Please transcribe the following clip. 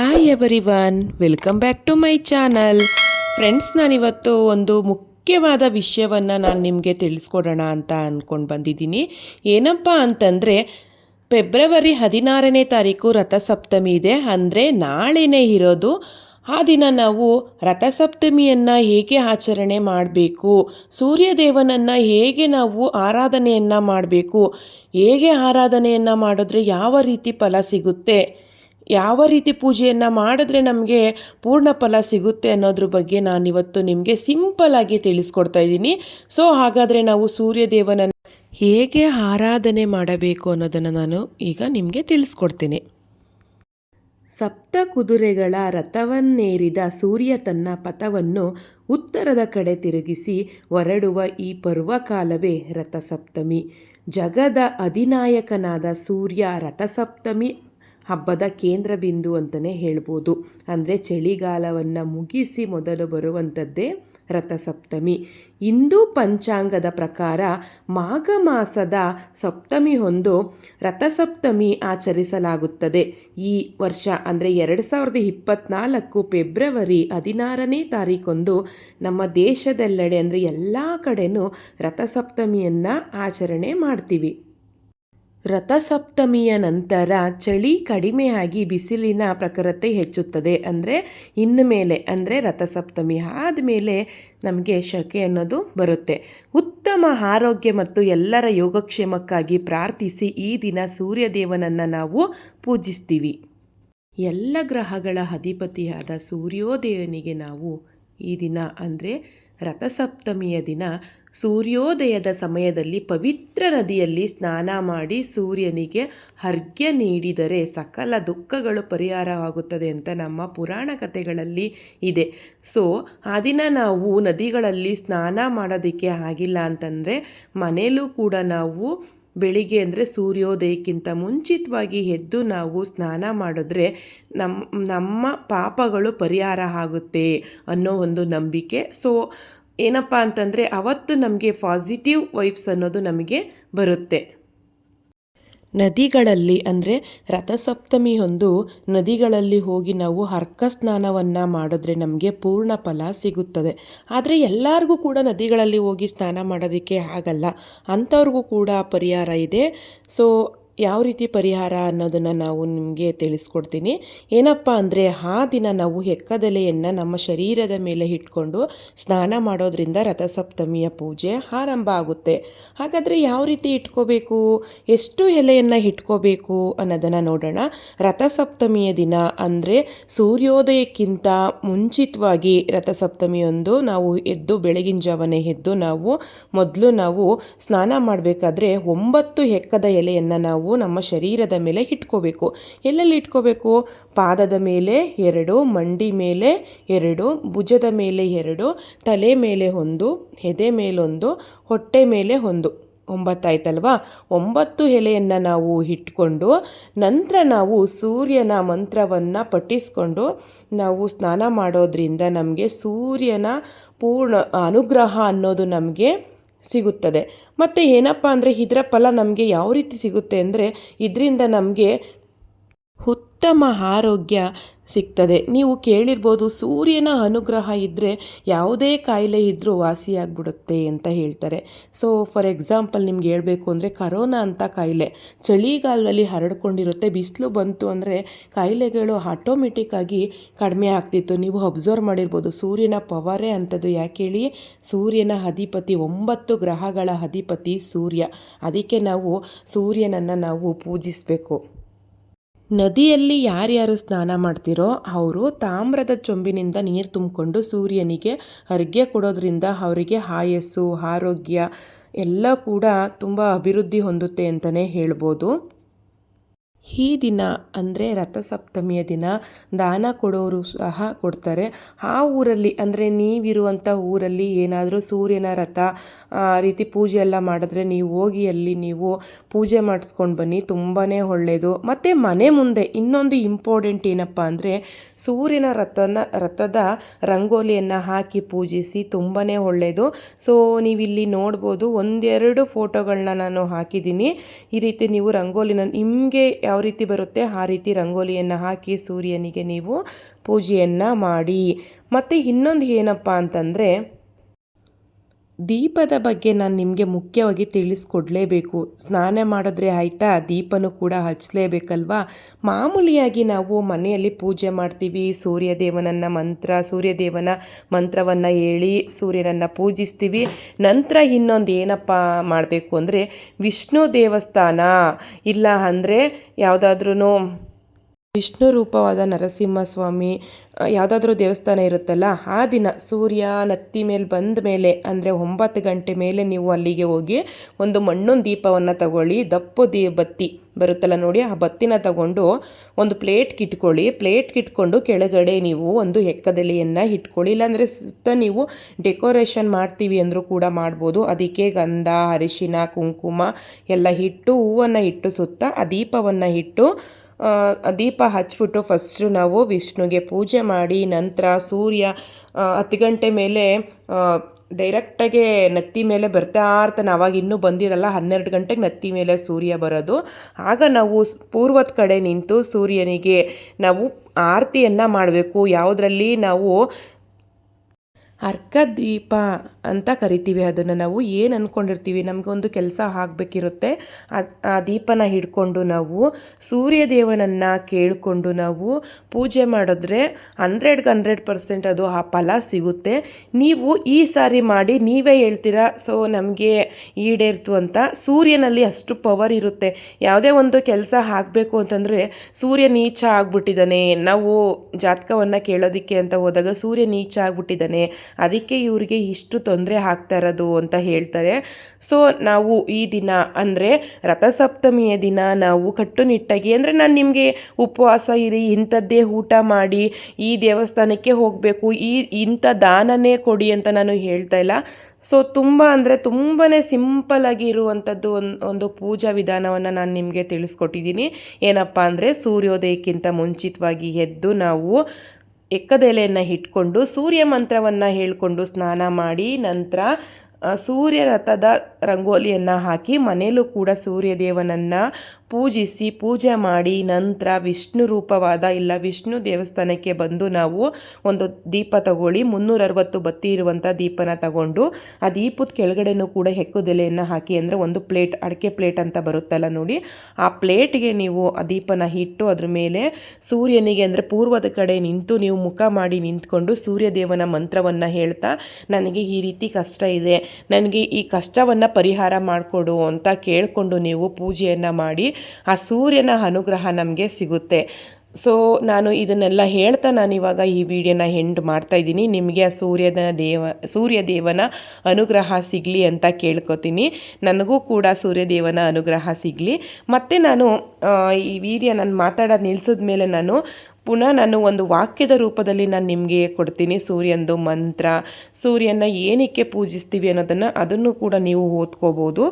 Hi everyone welcome back to my channel friends ನಾನಿವತ್ತು ಒಂದು ಮುಖ್ಯವಾದ ವಿಷಯವನ್ನು ನಾನು ನಿಮಗೆ ತಿಳಿಸ್ಕೊಡೋಣ ಅಂತ ಅಂದ್ಕೊಂಡು ಬಂದಿದ್ದೀನಿ. ಏನಪ್ಪ ಅಂತಂದರೆ, ಫೆಬ್ರವರಿ ಹದಿನಾರನೇ ತಾರೀಕು ರಥಸಪ್ತಮಿ ಇದೆ. ಅಂದರೆ ನಾಳೆನೇ ಇರೋದು. ಆ ದಿನ ನಾವು ರಥಸಪ್ತಮಿಯನ್ನು ಹೇಗೆ ಆಚರಣೆ ಮಾಡಬೇಕು, ಸೂರ್ಯದೇವನನ್ನು ಹೇಗೆ ನಾವು ಆರಾಧನೆಯನ್ನು ಮಾಡಬೇಕು, ಹೇಗೆ ಆರಾಧನೆಯನ್ನು ಮಾಡಿದ್ರೆ ಯಾವ ರೀತಿ ಫಲ ಸಿಗುತ್ತೆ ಯಾವ ರೀತಿ ಪೂಜೆಯನ್ನು ಮಾಡಿದ್ರೆ ನಮಗೆ ಪೂರ್ಣ ಫಲ ಸಿಗುತ್ತೆ ಅನ್ನೋದ್ರ ಬಗ್ಗೆ ನಾನಿವತ್ತು ನಿಮಗೆ ಸಿಂಪಲ್ಲಾಗಿ ತಿಳಿಸ್ಕೊಡ್ತಾ ಇದ್ದೀನಿ. ಸೊ ಹಾಗಾದರೆ ನಾವು ಸೂರ್ಯದೇವನನ್ನು ಹೇಗೆ ಆರಾಧನೆ ಮಾಡಬೇಕು ಅನ್ನೋದನ್ನು ನಾನು ಈಗ ನಿಮಗೆ ತಿಳಿಸ್ಕೊಡ್ತೀನಿ. ಸಪ್ತ ಕುದುರೆಗಳ ರಥವನ್ನೇರಿದ ಸೂರ್ಯ ತನ್ನ ಪಥವನ್ನು ಉತ್ತರದ ಕಡೆ ತಿರುಗಿಸಿ ಹೊರಡುವ ಈ ಪರ್ವಕಾಲವೇ ರಥಸಪ್ತಮಿ. ಜಗದ ಅಧಿನಾಯಕನಾದ ಸೂರ್ಯ ರಥಸಪ್ತಮಿ ಹಬ್ಬದ ಕೇಂದ್ರ ಬಿಂದು ಅಂತಲೇ ಹೇಳ್ಬೋದು. ಅಂದರೆ ಚಳಿಗಾಲವನ್ನು ಮುಗಿಸಿ ಮೊದಲು ಬರುವಂಥದ್ದೇ ರಥಸಪ್ತಮಿ. ಹಿಂದೂ ಪಂಚಾಂಗದ ಪ್ರಕಾರ ಮಾಘ ಮಾಸದ ಸಪ್ತಮಿ ಹೊಂದು ರಥಸಪ್ತಮಿ ಆಚರಿಸಲಾಗುತ್ತದೆ. ಈ ವರ್ಷ ಅಂದರೆ ಎರಡು ಸಾವಿರದ ಇಪ್ಪತ್ತ್ನಾಲ್ಕು ಫೆಬ್ರವರಿ ಹದಿನಾರನೇ ತಾರೀಕೊಂದು ನಮ್ಮ ದೇಶದೆಲ್ಲೆಡೆ ಅಂದರೆ ಎಲ್ಲ ಕಡೆಯೂ ರಥಸಪ್ತಮಿಯನ್ನು ಆಚರಣೆ ಮಾಡ್ತೀವಿ. ರಥಸಪ್ತಮಿಯ ನಂತರ ಚಳಿ ಕಡಿಮೆಯಾಗಿ ಬಿಸಿಲಿನ ಪ್ರಖರತೆ ಹೆಚ್ಚುತ್ತದೆ ಅಂದರೆ ಇನ್ನು ಮೇಲೆ ಅಂದರೆ ರಥಸಪ್ತಮಿ ಆದಮೇಲೆ ನಮಗೆ ಶಕೆ ಅನ್ನೋದು ಬರುತ್ತೆ. ಉತ್ತಮ ಆರೋಗ್ಯ ಮತ್ತು ಎಲ್ಲರ ಯೋಗಕ್ಷೇಮಕ್ಕಾಗಿ ಪ್ರಾರ್ಥಿಸಿ ಈ ದಿನ ಸೂರ್ಯದೇವನನ್ನು ನಾವು ಪೂಜಿಸ್ತೀವಿ. ಎಲ್ಲ ಗ್ರಹಗಳ ಅಧಿಪತಿಯಾದ ಸೂರ್ಯೋದಯನಿಗೆ ನಾವು ಈ ದಿನ ಅಂದರೆ ರಥಸಪ್ತಮಿಯ ದಿನ ಸೂರ್ಯೋದಯದ ಸಮಯದಲ್ಲಿ ಪವಿತ್ರ ನದಿಯಲ್ಲಿ ಸ್ನಾನ ಮಾಡಿ ಸೂರ್ಯನಿಗೆ ಅರ್ಘ್ಯ ನೀಡಿದರೆ ಸಕಲ ದುಃಖಗಳು ಪರಿಹಾರವಾಗುತ್ತದೆ ಅಂತ ನಮ್ಮ ಪುರಾಣ ಕಥೆಗಳಲ್ಲಿ ಇದೆ. ಸೊ ಆ ದಿನ ನಾವು ನದಿಗಳಲ್ಲಿ ಸ್ನಾನ ಮಾಡೋದಕ್ಕೆ ಆಗಿಲ್ಲ ಅಂತಂದರೆ ಮನೆಯಲ್ಲೂ ಕೂಡ ನಾವು ಬೆಳಿಗ್ಗೆ ಅಂದರೆ ಸೂರ್ಯೋದಯಕ್ಕಿಂತ ಮುಂಚಿತವಾಗಿ ಎದ್ದು ನಾವು ಸ್ನಾನ ಮಾಡಿದ್ರೆ ನಮ್ಮ ನಮ್ಮ ಪಾಪಗಳು ಪರಿಹಾರ ಆಗುತ್ತೆ ಅನ್ನೋ ಒಂದು ನಂಬಿಕೆ. ಸೊ ಏನಪ್ಪ ಅಂತಂದರೆ ಅವತ್ತು ನಮಗೆ ಪಾಸಿಟಿವ್ ವೈಬ್ಸ್ ಅನ್ನೋದು ನಮಗೆ ಬರುತ್ತೆ. ನದಿಗಳಲ್ಲಿ, ಅಂದರೆ ರಥಸಪ್ತಮಿ ಒಂದು ನದಿಗಳಲ್ಲಿ ಹೋಗಿ ನಾವು ಹರ್ಕ ಸ್ನಾನವನ್ನು ಮಾಡಿದ್ರೆ ನಮಗೆ ಪೂರ್ಣ ಫಲ ಸಿಗುತ್ತದೆ. ಆದರೆ ಎಲ್ಲರಿಗೂ ಕೂಡ ನದಿಗಳಲ್ಲಿ ಹೋಗಿ ಸ್ನಾನ ಮಾಡೋದಕ್ಕೆ ಆಗಲ್ಲ. ಅಂಥವ್ರಿಗೂ ಕೂಡ ಪರಿಹಾರ ಇದೆ. ಸೊ ಯಾವ ರೀತಿ ಪರಿಹಾರ ಅನ್ನೋದನ್ನು ನಾವು ನಿಮಗೆ ತಿಳಿಸ್ಕೊಡ್ತೀನಿ. ಏನಪ್ಪ ಅಂದರೆ ಆ ದಿನ ನಾವು ಹೆಕ್ಕದೆಲೆಯನ್ನು ನಮ್ಮ ಶರೀರದ ಮೇಲೆ ಇಟ್ಕೊಂಡು ಸ್ನಾನ ಮಾಡೋದ್ರಿಂದ ರಥಸಪ್ತಮಿಯ ಪೂಜೆ ಆರಂಭ ಆಗುತ್ತೆ. ಹಾಗಾದರೆ ಯಾವ ರೀತಿ ಇಟ್ಕೋಬೇಕು? ಎಷ್ಟು ಎಲೆಯನ್ನು ಇಟ್ಕೋಬೇಕು ಅನ್ನೋದನ್ನು ನೋಡೋಣ. ರಥಸಪ್ತಮಿಯ ದಿನ ಅಂದರೆ ಸೂರ್ಯೋದಯಕ್ಕಿಂತ ಮುಂಚಿತವಾಗಿ ರಥಸಪ್ತಮಿಯೊಂದು ನಾವು ಎದ್ದು ಬೆಳಗಿನ ಜಾವನೆ ಎದ್ದು ನಾವು ಮೊದಲು ನಾವು ಸ್ನಾನ ಮಾಡಬೇಕಾದ್ರೆ ಒಂಬತ್ತು ಹೆಕ್ಕದ ಎಲೆಯನ್ನು ನಾವು ನಮ್ಮ ಶರೀರದ ಮೇಲೆ ಇಟ್ಕೋಬೇಕು. ಎಲ್ಲೆಲ್ಲಿ ಇಟ್ಕೋಬೇಕು? ಪಾದದ ಮೇಲೆ ಎರಡು, ಮಂಡಿ ಮೇಲೆ ಎರಡು, ಭುಜದ ಮೇಲೆ ಎರಡು, ತಲೆ ಮೇಲೆ ಒಂದು, ಎದೆ ಮೇಲೊಂದು ಹೊಟ್ಟೆ ಮೇಲೆ ಒಂದು. ಒಂಬತ್ತಾಯ್ತಲ್ವಾ? ಒಂಬತ್ತು ಎಲೆಯನ್ನು ನಾವು ಇಟ್ಕೊಂಡು ನಂತರ ನಾವು ಸೂರ್ಯನ ಮಂತ್ರವನ್ನು ಪಠಿಸ್ಕೊಂಡು ನಾವು ಸ್ನಾನ ಮಾಡೋದ್ರಿಂದ ನಮಗೆ ಸೂರ್ಯನ ಪೂರ್ಣ ಅನುಗ್ರಹ ಅನ್ನೋದು ನಮಗೆ ಸಿಗುತ್ತದೆ. ಮತ್ತು ಏನಪ್ಪ ಅಂದರೆ ಇದರ ಫಲ ನಮಗೆ ಯಾವ ರೀತಿ ಸಿಗುತ್ತೆ ಅಂದರೆ ಇದರಿಂದ ನಮಗೆ ಉತ್ತಮ ಆರೋಗ್ಯ ಸಿಗ್ತದೆ. ನೀವು ಕೇಳಿರ್ಬೋದು, ಸೂರ್ಯನ ಅನುಗ್ರಹ ಇದ್ದರೆ ಯಾವುದೇ ಕಾಯಿಲೆ ಇದ್ದರೂ ವಾಸಿಯಾಗ್ಬಿಡುತ್ತೆ ಅಂತ ಹೇಳ್ತಾರೆ. ಸೊ ಫಾರ್ ಎಕ್ಸಾಂಪಲ್ ನಿಮ್ಗೆ ಹೇಳಬೇಕು ಅಂದರೆ ಕರೋನಾ ಅಂತ ಕಾಯಿಲೆ. ಚಳಿಗಾಲದಲ್ಲಿ ಹರಡ್ಕೊಂಡಿರುತ್ತೆ, ಬಿಸಿಲು ಬಂತು ಅಂದರೆ ಕಾಯಿಲೆಗಳು ಆಟೋಮೆಟಿಕ್ಕಾಗಿ ಕಡಿಮೆ ಆಗ್ತಿತ್ತು. ನೀವು ಅಬ್ಸರ್ವ್ ಮಾಡಿರ್ಬೋದು, ಸೂರ್ಯನ ಪವರೇ ಅಂಥದ್ದು ಯಾಕೆ ಹೇಳಿ? ಸೂರ್ಯನ ಅಧಿಪತಿ, ಒಂಬತ್ತು ಗ್ರಹಗಳ ಅಧಿಪತಿ ಸೂರ್ಯ. ಅದಕ್ಕೆ ನಾವು ಸೂರ್ಯನನ್ನು ನಾವು ಪೂಜಿಸಬೇಕು. ನದಿಯಲ್ಲಿ ಯಾರ್ಯಾರು ಸ್ನಾನ ಮಾಡ್ತಿರೋ, ಅವರು ತಾಮ್ರದ ಚೊಂಬಿನಿಂದ ನೀರು ತುಂಬಿಕೊಂಡು ಸೂರ್ಯನಿಗೆ ಅರ್ಘ್ಯ ಕೊಡೋದ್ರಿಂದ ಅವರಿಗೆ ಆಯಸ್ಸು, ಆರೋಗ್ಯ ಎಲ್ಲ ಕೂಡ ತುಂಬ ಅಭಿವೃದ್ಧಿ ಹೊಂದುತ್ತೆ ಅಂತಲೇ ಹೇಳ್ಬೋದು. ಈ ದಿನ ಅಂದರೆ ರಥಸಪ್ತಮಿಯ ದಿನ ದಾನ ಕೊಡೋರು ಸಹ ಕೊಡ್ತಾರೆ. ಆ ಊರಲ್ಲಿ ಅಂದರೆ ನೀವಿರುವಂಥ ಊರಲ್ಲಿ ಏನಾದರೂ ಸೂರ್ಯನ ರಥ ರೀತಿ ಪೂಜೆ ಎಲ್ಲ ಮಾಡಿದ್ರೆ ನೀವು ಹೋಗಿ ಅಲ್ಲಿ ನೀವು ಪೂಜೆ ಮಾಡಿಸ್ಕೊಂಡು ಬನ್ನಿ ತುಂಬಾ ಒಳ್ಳೆಯದು ಮತ್ತು ಮನೆ ಮುಂದೆ ಇನ್ನೊಂದು ಇಂಪಾರ್ಟೆಂಟ್ ಏನಪ್ಪ ಅಂದರೆ ಸೂರ್ಯನ ರಥನ, ರಥದ ರಂಗೋಲಿಯನ್ನು ಹಾಕಿ ಪೂಜಿಸಿ ತುಂಬಾ ಒಳ್ಳೆಯದು ಸೊ ನೀವಿಲ್ಲಿ ನೋಡ್ಬೋದು ಒಂದೆರಡು ಫೋಟೋಗಳನ್ನ ನಾನು ಹಾಕಿದ್ದೀನಿ. ಈ ರೀತಿ ನೀವು ರಂಗೋಲಿನ, ನಿಮಗೆ ಯಾವ ರೀತಿ ಬರುತ್ತೆ? ಆ ರೀತಿ ರಂಗೋಲಿಯನ್ನು ಹಾಕಿ ಸೂರ್ಯನಿಗೆ ನೀವು ಪೂಜೆಯನ್ನು ಮಾಡಿ. ಮತ್ತು ಇನ್ನೊಂದು ಏನಪ್ಪ ಅಂತಂದರೆ ದೀಪದ ಬಗ್ಗೆ ನಾನು ನಿಮಗೆ ಮುಖ್ಯವಾಗಿ ತಿಳಿಸ್ಕೊಡ್ಲೇಬೇಕು. ಸ್ನಾನ ಮಾಡಿದ್ರೆ ಆಯಿತಾ? ದೀಪನೂ ಕೂಡ ಹಚ್ಚಲೇಬೇಕಲ್ವಾ ಮಾಮೂಲಿಯಾಗಿ ನಾವು ಮನೆಯಲ್ಲಿ ಪೂಜೆ ಮಾಡ್ತೀವಿ. ಸೂರ್ಯದೇವನನ್ನು ಮಂತ್ರ, ಸೂರ್ಯದೇವನ ಮಂತ್ರವನ್ನು ಹೇಳಿ ಸೂರ್ಯನನ್ನು ಪೂಜಿಸ್ತೀವಿ. ನಂತರ ಇನ್ನೊಂದು ಏನಪ್ಪ ಮಾಡಬೇಕು ಅಂದರೆ ವಿಷ್ಣು ದೇವಸ್ಥಾನ. ಇಲ್ಲ ಅಂದರೆ ಯಾವುದಾದ್ರೂ ವಿಷ್ಣು ರೂಪವಾದ ನರಸಿಂಹಸ್ವಾಮಿ ಯಾವುದಾದ್ರೂ ದೇವಸ್ಥಾನ ಇರುತ್ತಲ್ಲ, ಆ ದಿನ ಸೂರ್ಯ ನತ್ತಿ ಮೇಲೆ ಬಂದ ಮೇಲೆ, ಅಂದರೆ ಒಂಬತ್ತು ಗಂಟೆ ಮೇಲೆ ನೀವು ಅಲ್ಲಿಗೆ ಹೋಗಿ ಒಂದು ಮಣ್ಣಿನ ದೀಪವನ್ನು ತಗೊಳ್ಳಿ, ದಪ್ಪು ದೀ, ಬತ್ತಿ ಬರುತ್ತಲ್ಲ ನೋಡಿ, ಆ ಬತ್ತಿನ ತಗೊಂಡು ಒಂದು ಪ್ಲೇಟ್ಗೆ ಇಟ್ಕೊಳ್ಳಿ ಪ್ಲೇಟ್ಗೆ ಇಟ್ಕೊಂಡು ಕೆಳಗಡೆ ನೀವು ಒಂದು ಎಕ್ಕದೆಲೆಯನ್ನು ಇಟ್ಕೊಳ್ಳಿ, ಇಲ್ಲಾಂದರೆ ಸುತ್ತ ನೀವು ಡೆಕೋರೇಷನ್ ಮಾಡ್ತೀವಿ ಅಂದರೂ ಕೂಡ ಮಾಡ್ಬೋದು, ಅದಕ್ಕೆ ಗಂಧ, ಅರಿಶಿನ, ಕುಂಕುಮ ಎಲ್ಲ ಇಟ್ಟು ಹೂವನ್ನು ಇಟ್ಟು ಸುತ್ತ ಆ ದೀಪವನ್ನು ಇಟ್ಟು ದೀಪ ಹಚ್ಬಿಟ್ಟು ಫಸ್ಟು ನಾವು ವಿಷ್ಣುಗೆ ಪೂಜೆ ಮಾಡಿ, ನಂತರ ಸೂರ್ಯ ಹತ್ತು ಗಂಟೆ ಮೇಲೆ ಡೈರೆಕ್ಟಾಗೆ ನತ್ತಿ ಮೇಲೆ ಬರ್ತಾ ಇರ್ತಾನೆ. ಅವಾಗ ಇನ್ನೂ ಬಂದಿರಲ್ಲ, ಹನ್ನೆರಡು ಗಂಟೆಗೆ ನತ್ತಿ ಮೇಲೆ ಸೂರ್ಯ ಬರೋದು. ಆಗ ನಾವು ಪೂರ್ವದ ಕಡೆ ನಿಂತು ಸೂರ್ಯನಿಗೆ ನಾವು ಆರತಿಯನ್ನು ಮಾಡಬೇಕು. ಯಾವುದರಲ್ಲಿ ನಾವು ದೀಪ ಅಂತ ಕರಿತೀವಿ. ಅದನ್ನು ನಾವು ಏನು ಅಂದ್ಕೊಂಡಿರ್ತೀವಿ ನಮಗೊಂದು ಕೆಲಸ ಆಗಬೇಕಿರುತ್ತೆ. ಆ ದೀಪನ ಹಿಡ್ಕೊಂಡು ನಾವು ಸೂರ್ಯದೇವನನ್ನು ಕೇಳಿಕೊಂಡು ನಾವು ಪೂಜೆ ಮಾಡಿದ್ರೆ ಹಂಡ್ರೆಡ್ಗೆ ಹಂಡ್ರೆಡ್ ಪರ್ಸೆಂಟ್ ಅದು ಆ ಫಲ ಸಿಗುತ್ತೆ. ನೀವು ಈ ಸಾರಿ ಮಾಡಿ ನೀವೇ ಹೇಳ್ತೀರಾ, ಸೊ, ನಮಗೆ ಈಡೇರ್ತು ಅಂತ? ಸೂರ್ಯನಲ್ಲಿ ಅಷ್ಟು ಪವರ್ ಇರುತ್ತೆ. ಯಾವುದೇ ಒಂದು ಕೆಲಸ ಆಗಬೇಕು ಅಂತಂದರೆ ಸೂರ್ಯ ನೀಚ ಆಗ್ಬಿಟ್ಟಿದ್ದಾನೆ. ನಾವು ಜಾತಕವನ್ನು ಕೇಳೋದಕ್ಕೆ ಅಂತ ಹೋದಾಗ ಸೂರ್ಯ ನೀಚ ಆಗ್ಬಿಟ್ಟಿದ್ದಾನೆ. ಅದಕ್ಕೆ ಇವರಿಗೆ ಇಷ್ಟು ತೊಂದರೆ ಆಗ್ತಾ ಇರೋದು ಅಂತ ಹೇಳ್ತಾರೆ. ಸೊ ನಾವು ಈ ದಿನ ಅಂದರೆ ರಥಸಪ್ತಮಿಯ ದಿನ ನಾವು ಕಟ್ಟುನಿಟ್ಟಾಗಿ ಅಂದರೆ ನಾನು ನಿಮಗೆ ಉಪವಾಸ ಇರಿ, ಇಂಥದ್ದೇ ಊಟ ಮಾಡಿ, ಈ ದೇವಸ್ಥಾನಕ್ಕೆ ಹೋಗಬೇಕು, ಈ ಇಂಥ ದಾನನೇ ಕೊಡಿ ಅಂತ ನಾನು ಹೇಳ್ತಾ ಇಲ್ಲ. ಸೊ ತುಂಬ ಅಂದರೆ ತುಂಬಾ ಸಿಂಪಲಾಗಿ ಇರುವಂಥದ್ದು ಒಂದು ಒಂದು ಪೂಜಾ ವಿಧಾನವನ್ನು ನಾನು ನಿಮಗೆ ತಿಳಿಸ್ಕೊಟ್ಟಿದ್ದೀನಿ. ಏನಪ್ಪ ಅಂದರೆ ಸೂರ್ಯೋದಯಕ್ಕಿಂತ ಮುಂಚಿತವಾಗಿ ಎದ್ದು ನಾವು ಎಕ್ಕದೆಲೆಯನ್ನು ಇಟ್ಕೊಂಡು ಸೂರ್ಯ ಮಂತ್ರವನ್ನು ಹೇಳಿಕೊಂಡು ಸ್ನಾನ ಮಾಡಿ ನಂತರ ಸೂರ್ಯ ರಥದ ರಂಗೋಲಿಯನ್ನು ಹಾಕಿ ಮನೆಯಲ್ಲೂ ಕೂಡ ಸೂರ್ಯದೇವನನ್ನು ಪೂಜಿಸಿ ಪೂಜೆ ಮಾಡಿ ನಂತರ ವಿಷ್ಣು ರೂಪವಾದ ಇಲ್ಲ ವಿಷ್ಣು ದೇವಸ್ಥಾನಕ್ಕೆ ಬಂದು ನಾವು ಒಂದು ದೀಪ ತಗೊಳ್ಳಿ ಮುನ್ನೂರ ಅರವತ್ತು ಬತ್ತಿ ಇರುವಂಥ ದೀಪನ ತಗೊಂಡು ಆ ದೀಪದ ಕೆಳಗಡೆನೂ ಕೂಡ ಹೆಕ್ಕುದೆಲೆಯನ್ನು ಹಾಕಿ ಅಂದರೆ ಒಂದು ಪ್ಲೇಟ್, ಅಡಿಕೆ ಪ್ಲೇಟ್ ಅಂತ ಬರುತ್ತಲ್ಲ ನೋಡಿ. ಆ ಪ್ಲೇಟ್ಗೆ ನೀವು ಆ ದೀಪನ ಇಟ್ಟು ಅದ್ರ ಮೇಲೆ ಸೂರ್ಯನಿಗೆ ಅಂದರೆ ಪೂರ್ವದ ಕಡೆ ನಿಂತು ನೀವು ಮುಖ ಮಾಡಿ ನಿಂತ್ಕೊಂಡು ಸೂರ್ಯದೇವನ ಮಂತ್ರವನ್ನು ಹೇಳ್ತಾ, ನನಗೆ ಈ ರೀತಿ ಕಷ್ಟ ಇದೆ, ನನಗೆ ಈ ಕಷ್ಟವನ್ನು ಪರಿಹಾರ ಮಾಡಿಕೊಡು ಅಂತ ಕೇಳಿಕೊಂಡು ನೀವು ಪೂಜೆಯನ್ನು ಮಾಡಿ ಆ ಸೂರ್ಯನ ಅನುಗ್ರಹ ನಮಗೆ ಸಿಗುತ್ತೆ. ಸೊ ನಾನು ಇದನ್ನೆಲ್ಲ ಹೇಳ್ತಾ ನಾನು ಇವಾಗ ಈ ವಿಡಿಯೋನ ಹೆಂಡ್ ಮಾಡ್ತಾಯಿದ್ದೀನಿ ನಿಮಗೆ ಆ ಸೂರ್ಯನ ದೇವ ಸೂರ್ಯ ದೇವನ ಅನುಗ್ರಹ ಸಿಗಲಿ ಅಂತ ಕೇಳ್ಕೊತೀನಿ. ನನಗೂ ಕೂಡ ಸೂರ್ಯದೇವನ ಅನುಗ್ರಹ ಸಿಗಲಿ. ಮತ್ತು ನಾನು ಈ ವಿಡಿಯೋ ನಾನು ಮಾತಾಡೋದು ನಿಲ್ಸಿದ ಮೇಲೆ ನಾನು ಪುನಃ ನಾನು ಒಂದು ವಾಕ್ಯದ ರೂಪದಲ್ಲಿ ನಾನು ನಿಮಗೆ ಕೊಡ್ತೀನಿ. ಸೂರ್ಯನದು ಮಂತ್ರ ಸೂರ್ಯನ ಏನಕ್ಕೆ ಪೂಜಿಸ್ತೀವಿ ಅನ್ನೋದನ್ನು ಅದನ್ನು ಕೂಡ ನೀವು ಓದ್ಕೋಬೋದು.